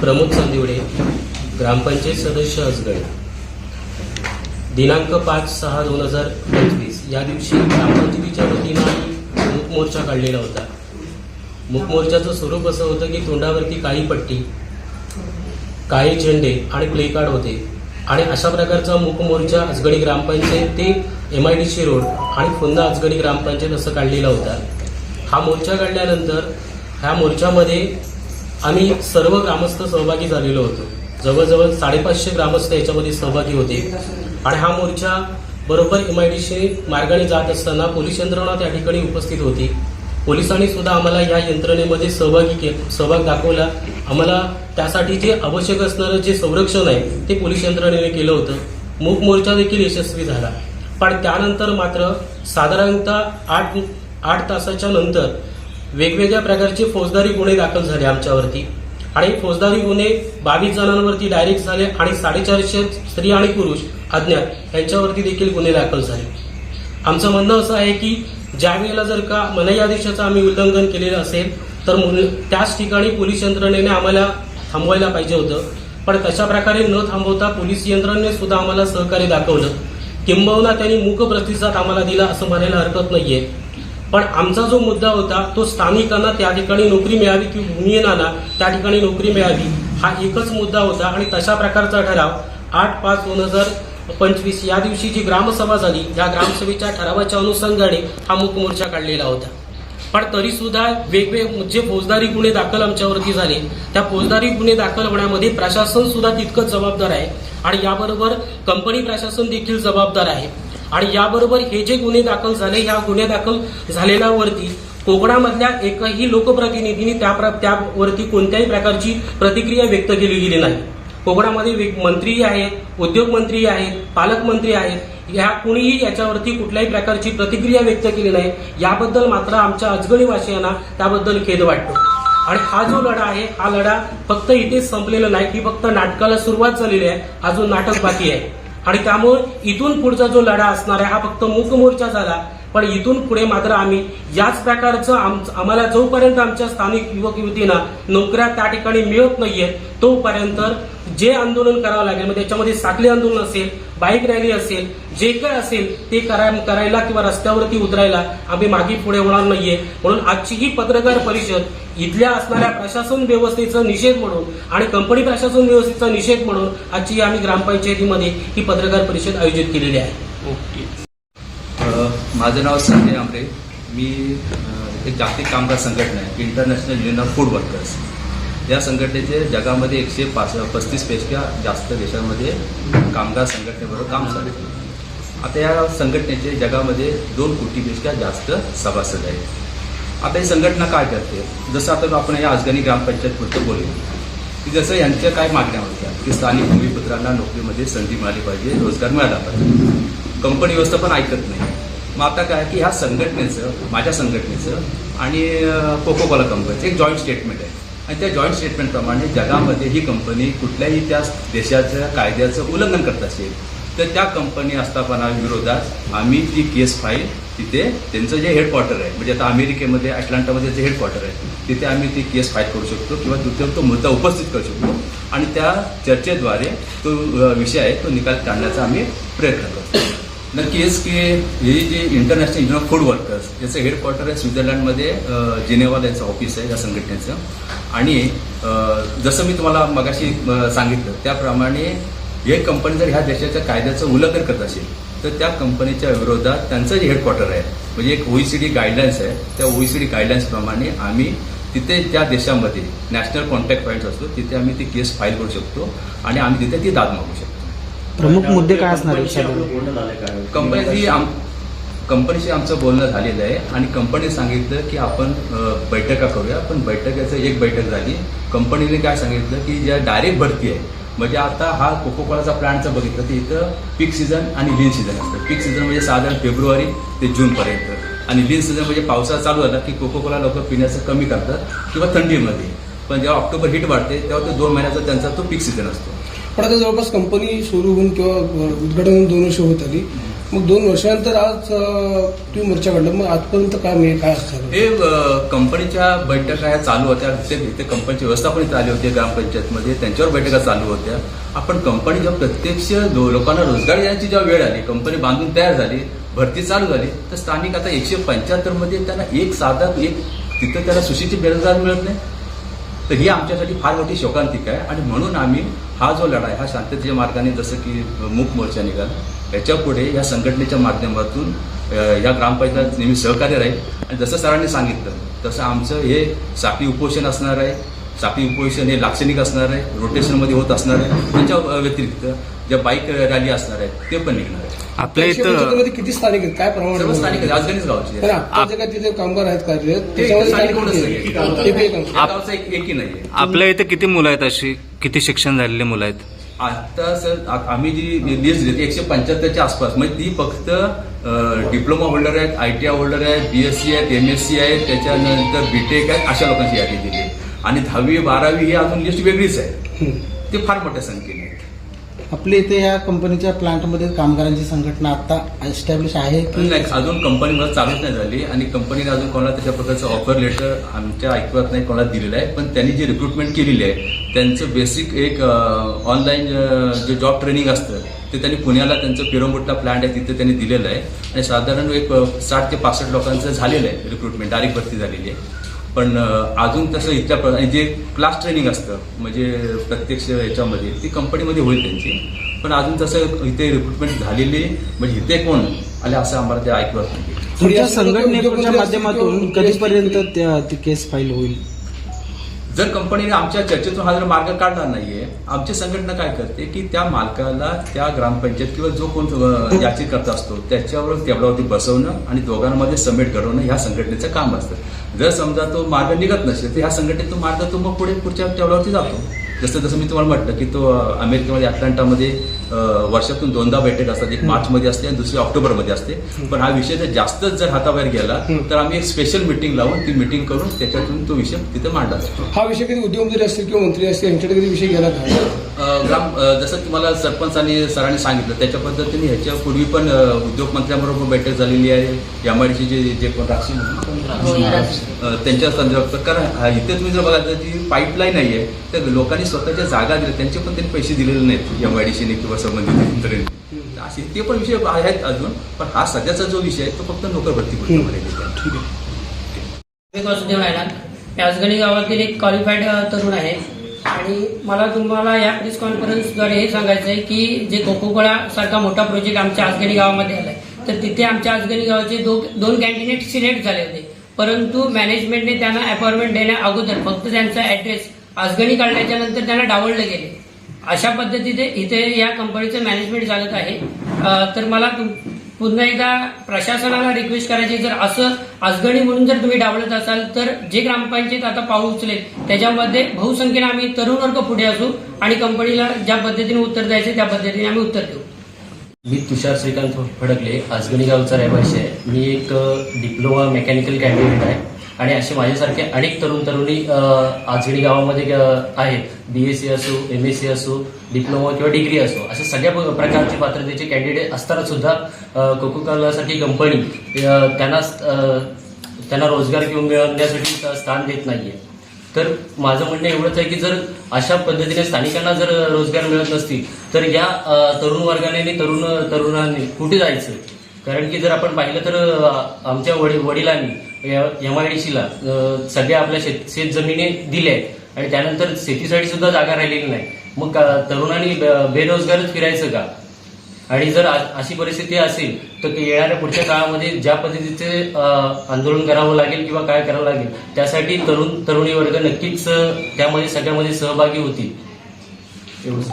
प्रमोद संदिवडे ग्रामपंचायत सदस्य असगड. दिनांक पाच सहा दोन हजार पंचवीस. या दिवशी ग्रामपंचायतीच्या वतीनं आम्ही काढलेला होता. मुखमोर्चाचं स्वरूप असं होतं की तोंडावरती काळी पट्टी काळे झेंडे आणि प्ले कार्ड होते. आणि अशा प्रकारचा मुखमोर्चा आजगडी ग्रामपंचायत ते M I D C road आणि पुन्हा आजगडी ग्रामपंचायत असं काढलेला होता. हा मोर्चा काढल्यानंतर ह्या मोर्चामध्ये आम्ही सर्व ग्रामस्थ सहभागी झालेलो होतो. जवळजवळ साडेपाचशे ग्रामस्थ याच्यामध्ये सहभागी होते. आणि हा मोर्चा बरोबर एम आय डी सी मार्गाने जात असताना पोलीस यंत्रणा त्या ठिकाणी उपस्थित होती. पोलिसांनी सुद्धा आम्हाला या यंत्रणेमध्ये सहभागी के सहभाग दाखवला. आम्हाला त्यासाठी जे आवश्यक असणारं जे संरक्षण आहे ते पोलीस यंत्रणेने केलं होतं. मूक मोर्चा देखील यशस्वी झाला. पण त्यानंतर मात्र साधारणतः आठ आठ तासाच्या नंतर वेगवेगळ्या प्रकारचे फौजदारी गुन्हे दाखल झाले आमच्यावरती. आणि फौजदारी गुन्हे बावीस जणांवरती डायरेक्ट झाले आणि साडेचारशे स्त्री आणि पुरुष अज्ञात यांच्यावरती देखील गुन्हे दाखल झाले. आमचं म्हणणं असं आहे की ज्या वेळेला जर का मनाई आदेशाचं आम्ही उल्लंघन केलेलं असेल तर त्याच ठिकाणी पोलीस यंत्रणेने आम्हाला थांबवायला पाहिजे होतं. पण तशा प्रकारे न थांबवता पोलीस यंत्रणेने सुद्धा आम्हाला सहकार्य दाखवलं. किंबहुना त्यांनी मूक प्रतिसाद आम्हाला दिला असं म्हणायला हरकत नाहीये. पण आमचा जो मुद्दा होता तो स्थानिकांना त्या ठिकाणी नोकरी मिळावी किंवा भूमिहीनांना त्या ठिकाणी नोकरी मिळावी हा एकच मुद्दा होता आणि तशा प्रकारचा ठराव आठ पाच दोन हजार पंचवीस या दिवशी जी ग्रामसभा झाली या ग्रामसभेच्या ठरावाच्या अनुषंगाने हा मूकमोर्चा काढलेला होता. पण तरी सुद्धा वेगवेगळे जे फौजदारी गुन्हे दाखल आमच्यावरती झाले त्या फौजदारी गुन्हे दाखल होण्यामध्ये प्रशासन सुद्धा तितकंच जबाबदार आहे आणि याबरोबर कंपनी प्रशासन देखील जबाबदार आहे. आणि याबरोबर हे जे गुन्हे दाखल झाले या गुन्हे दाखल झालेल्यावरती कोकणामधल्या एकही लोकप्रतिनिधींनी त्या त्यावरती कोणत्याही प्रकारची प्रतिक्रिया व्यक्त केली गेली नाही. कोकणामध्ये वेग- मंत्री आहेत उद्योगमंत्री आहेत पालकमंत्री आहेत. ह्या कुणीही याच्यावरती कुठल्याही प्रकारची प्रतिक्रिया व्यक्त केली नाही. याबद्दल मात्र आमच्या अजगणीवासियांना त्याबद्दल खेद वाटतो. आणि हा जो लढा आहे हा लढा फक्त इथेच संपलेला नाही की फक्त नाटकाला सुरुवात झालेली आहे. अजून नाटक बाकी आहे. आणि त्यामुळे इथून पुढचा जो लढा असणार आहे हा फक्त मूक मोर्चा झाला. पण इथून पुढे मात्र आम्ही याच प्रकारचं आम्हाला जोपर्यंत आमच्या स्थानिक युवक युवतींना नोकऱ्या त्या ठिकाणी मिळत नाहीये तोपर्यंत जे आंदोलन करावं लागेल मग त्याच्यामध्ये साखळी आंदोलन असेल बाईक रॅली असेल जे काय असेल ते करायला किंवा रस्त्यावरती उतरायला आम्ही मागे पुढे होणार नाहीये. म्हणून आजची ही पत्रकार परिषद इथल्या असणाऱ्या प्रशासन व्यवस्थेचा निषेध म्हणून आणि कंपनी प्रशासन व्यवस्थेचा निषेध म्हणून आजची आम्ही ग्रामपंचायतीमध्ये ही पत्रकार परिषद आयोजित केलेली आहे. ओके. माझं नाव संजय आमरे. मी एक जागतिक कामगार संघटना आहे International Union of Food Workers. या संघटनेचे जगामध्ये एकशे पाच पस्तीसपेक्षा जास्त देशांमध्ये कामगार संघटनेबरोबर काम चालू आता या संघटनेचे जगामध्ये दोन कोटीपेक्षा जास्त सभासद आहेत. आता ही संघटना काय करते? जसं आता आपण या अफगाणी ग्रामपंचायतपुरतं बोलू की जसं यांच्या काय मागण्या होत्या की स्थानिक भूमिपुत्रांना नोकरीमध्ये संधी मिळाली पाहिजे रोजगार मिळाला पाहिजे. कंपनी व्यवस्था पण ऐकत नाही. मग आता काय की ह्या संघटनेचं माझ्या संघटनेचं आणि कोकोकोला कंपनीचं एक जॉईंट स्टेटमेंट आहे. आणि त्या जॉईंट स्टेटमेंटप्रमाणे जगामध्ये ही कंपनी कुठल्याही त्या देशाच्या कायद्याचं उल्लंघन करत असेल तर त्या कंपनी आस्थापना विरोधात आम्ही ती केस फाईल तिथे त्यांचं जे हेडक्वार्टर आहे म्हणजे आता अमेरिकेमध्ये अटलांटामध्ये जे हेडक्वार्टर आहे तिथे आम्ही ती केस फाईल करू शकतो किंवा तिथे तो मुद्दा उपस्थित करू शकतो. आणि त्या चर्चेद्वारे तो विषय आहे तो निकाल काढण्याचा आम्ही प्रयत्न करतो. नक्कीच की ही जी International Union of Food Workers याचं हेडक्वार्टर आहे स्वित्झर्लंडमध्ये अ, जिनेवा ऑफिस आहे या संघटनेचं. आणि जसं मी तुम्हाला मगाशी सांगितलं त्याप्रमाणे हे कंपनी जर ह्या देशाच्या कायद्याचं उल्लंघन करत असेल तर त्या कंपनीच्या विरोधात त्यांचं जे हेडक्वार्टर आहे म्हणजे एक ओईसीडी गाईडलाईन्स आहे त्या ओईसीडी गाईडलाईन्सप्रमाणे आम्ही तिथे त्या देशामध्ये नॅशनल कॉन्टॅक्ट पॉईंट्स असतो तिथे आम्ही ती केस फाईल करू शकतो आणि आम्ही तिथे ती दाद मागू शकतो. प्रमुख मुद्दे काय असणार आहेत साधारण? कंपनीशी आम कंपनीशी आमचं बोलणं झालेलं आहे आणि कंपनीने सांगितलं की आपण बैठका करूया. पण बैठकीचं एक बैठक झाली. कंपनीने काय सांगितलं की ज्या डायरेक्ट भरती आहे म्हणजे आता हा कोको कोलाचा प्लांटचं बघितलं तर इथं पीक सीझन आणि लीन सीझन असतं. पीक सीझन म्हणजे साधारण फेब्रुवारी ते जूनपर्यंत. आणि लीन सीझन म्हणजे पावसाळा चालू झाला की कोको कोला लोक पिण्याचं कमी करतात किंवा थंडीमध्ये. पण जेव्हा ऑक्टोबर हिट वाढते तेव्हा ते दोन महिन्याचा त्यांचा तो पीक सीझन असतो. पण आता जवळपास कंपनी सुरू होऊन किंवा उद्घाटन होऊन दोन वर्ष होत आली. मग दोन वर्षानंतर आज तुम्ही मोर्चा काढला. मग आजपर्यंत काय म्हणजे काय असतं? हे कंपनीच्या बैठका ह्या चालू होत्या. ते कंपनीची व्यवस्थापन इथे आली होती ग्रामपंचायतमध्ये. त्यांच्यावर बैठका चालू होत्या. आपण कंपनी जेव्हा प्रत्यक्ष लोकांना रोजगार देण्याची जेव्हा वेळ आली कंपनी बांधून तयार झाली भरती चालू झाली तर स्थानिक आता एकशे पंच्याहत्तरमध्ये त्यांना एक साधा एक तिथं त्याला सुशिक्षित बेरोजगार मिळत नाही. तर ही आमच्यासाठी फार मोठी शोकांतिक आहे. आणि म्हणून आम्ही हा जो लढा आहे हा शांततेच्या मार्गाने जसं की मूक मोर्चा निघाला याच्यापुढे या संघटनेच्या माध्यमातून या ग्रामपंचायत नेहमी सहकार्य राहील. आणि जसं सरांनी सांगितलं तसं आमचं हे साखळी उपोषण असणार आहे. साखळी उपोषण हे लाक्षणिक असणार आहे. रोटेशनमध्ये होत असणार आहे. त्याच्या व्यतिरिक्त ज्या बाईक रॅली असणार आहेत ते पण निघणार आहे आपल्या इथं किती स्थानिक आहेत काय प्रमाण सर्व? स्थानिक आहेत, गावचे आहेत. जे काय तिथे कामगार आहेत कार्यरत ते त्याच्यामध्ये स्थानिक स्थानिक कोणच किती नाही. आहेत? एकही कामगार. या गावचं एक एकही नाहीये आपल्या इथे किती मुलं आहेत अशी किती शिक्षण झालेली मुलं आहेत आता सर आ- आम्ही जी लिस्ट दिली एकशे पंच्याहत्तरच्या आसपास म्हणजे ती फक्त डिप्लोमा होल्डर आहेत आय टी आय होल्डर आहेत बीएससी आहेत एम एस सी आहेत त्याच्यानंतर बीटेक आहेत अशा लोकांची यादी दिली आणि दहावी बारावी ही अजून लिस्ट वेगळीच आहे. ते फार मोठ्या संख्येने आहेत आपल्या इथे या कंपनीच्या प्लांटमध्ये कामगारांची संघटना आता एस्टॅब्लिश आहे की नाही अजून कंपनी मला चालूच नाही झाली आणि कंपनीने अजून कोणाला त्याच्या प्रकारचं ऑफर लेटर आमच्या ऐकवत नाही कोणाला दिलेलं आहे. पण त्यांनी जी रिक्रुटमेंट केलेली आहे त्यांचं बेसिक एक ऑनलाईन जे जॉब ट्रेनिंग असतं ते त्यांनी पुण्याला त्यांचं पिरोमुट्टा प्लांट आहे तिथे त्यांनी दिलेलं आहे. आणि साधारण एक साठ ते पासष्ट लोकांचं झालेलं आहे रिक्रुटमेंट डायरेक्ट भरती झालेली आहे. पण अजून तसं इथल्या प्र- आणि जे क्लास ट्रेनिंग असतं म्हणजे प्रत्यक्ष याच्यामध्ये ती कंपनीमध्ये होईल त्यांची. पण अजून तसं इथे रिक्रुटमेंट झालेली म्हणजे इथे कोण? आले असं आम्हाला ते ऐकवत नाही. तुमच्या संघटनेच्या माध्यमातून कधीपर्यंत त्या- ती केस फाईल होईल? जर कंपनीने आमच्या चर्चेतून हा जर मार्ग काढला नाहीये आमची संघटना काय करते की त्या मालकाला त्या ग्रामपंचायत किंवा जो कोण याची करता असतो त्याच्यावर टेबलावरती बसवणं आणि दोघांमध्ये समेट घडवणं ह्या संघटनेचं काम असतं. जर समजा तो मार्ग निघत नसेल तर ह्या संघटनेत तो मार्ग तो मग पुढे पुढच्या टेबलावरती जातो. जसं जसं मी तुम्हाला म्हटलं की तो अमेरिकेमध्ये अटलांटामध्ये वर्षातून दोनदा बैठक असतात. एक मार्चमध्ये असते आणि दुसरी ऑक्टोबरमध्ये असते. पण हा विषय जर जास्तच जर हाताबाहेर गेला तर आम्ही एक स्पेशल मिटिंग लावून ती मिटिंग करून त्याच्यातून तो विषय तिथे मांडला जातो हा विषय कधी उद्योगमंत्री असतील किंवा मंत्री असतील यांच्याकडे कधी विषय गेला ग्राम जसं तुम्हाला सरपंच आणि सरांनी सांगितलं त्याच्या पद्धतीने ह्याच्या पूर्वी पण अ, उद्योग मंत्र्यांबरोबर बैठक झालेली आहे. एमआयडीसी जे जे कोण राक्षी अ, त्यांच्या संदर्भात. कारण इथे तुम्ही जर तर जी पाईपलाईन आहे तर लोकांनी स्वतःच्या जागा दिल्या. त्यांचे पण त्यांनी पैसे दिलेले नाहीत एमआयडीसीने किंवा संबंधित यंत्रणेने. तर असे ते पण विषय आहेत अजून पण हा सध्याचा जो विषय आहे तो फक्त नोकर भरती ठीक आहे. वासुदेव आजगणी गावातील एक क्वालिफाईड तरुण आहे. आणि मला तुम्हाला या प्रेस कॉन्फरन्सद्वारे हे सांगायचं आहे की जे कोकोकोळा सारखा मोठा प्रोजेक्ट आमच्या आजगणी गावामध्ये आलाय. तर तिथे आमच्या आजगणी गावाचे दो, दोन कॅन्डिडेट सिलेक्ट झाले होते. परंतु मॅनेजमेंटने त्यांना अपॉइंटमेंट देण्या अगोदर फक्त त्यांचा ऍड्रेस आजगणी काढल्याच्या नंतर त्यांना डावललं गेले. अशा पद्धतीने इथे या कंपनीचं मॅनेजमेंट चालत आहे. तर मला पुन्हा एकदा प्रशासनाला रिक्वेस्ट करायची जर असं अजगणी म्हणून जर तुम्ही डावलत असाल तर जे ग्रामपंचायत आता पाऊल उचलेल त्याच्यामध्ये बहुसंख्येने आम्ही तरुण वर्ग पुढे असू आणि कंपनीला ज्या पद्धतीने उत्तर द्यायचे त्या पद्धतीने आम्ही उत्तर देऊ. मी तुषार श्रीकांत फडकले आजगणी गावचा रहिवासी आहे. मी एक डिप्लोमा मेकॅनिकल कॅन्डिडेट आहे. आणि असे माझ्यासारखे अनेक तरुण तरुणी आजगडी गावामध्ये आहेत. बी एस सी असो एम एस सी असो डिप्लोमा किंवा डिग्री असो अशा सगळ्या प्रकारचे पात्रतेचे कॅन्डिडेट असताना सुद्धा कोकोकालासारखी कंपनी त्यांना त्यांना रोजगार घेऊन मिळवण्यासाठी स्थान देत नाहीये. तर माझं म्हणणं एवढंच आहे की जर अशा पद्धतीने स्थानिकांना जर रोजगार मिळत नसतील तर या तरुण वर्गाने आणि तरुण तरुणांनी कुठे जायचं? कारण की जर आपण पाहिलं तर आमच्या वडील वडिलांनी एम आय डी सीला. सगळ्या आपल्या शेत शेत जमिनी दिल्या आहेत. आणि त्यानंतर शेतीसाठी सुद्धा जागा राहिलेली नाही. मग का- तरुणांनी बेरोजगारच फिरायचं का? आणि जर अशी परिस्थिती असेल तर ते येणाऱ्या पुढच्या काळामध्ये ज्या पद्धतीचे आंदोलन करावं लागेल किंवा काय करावं लागेल त्यासाठी तरुण तरुणी वर्ग नक्कीच त्यामध्ये सगळ्यामध्ये सहभागी होतील. एवढंच.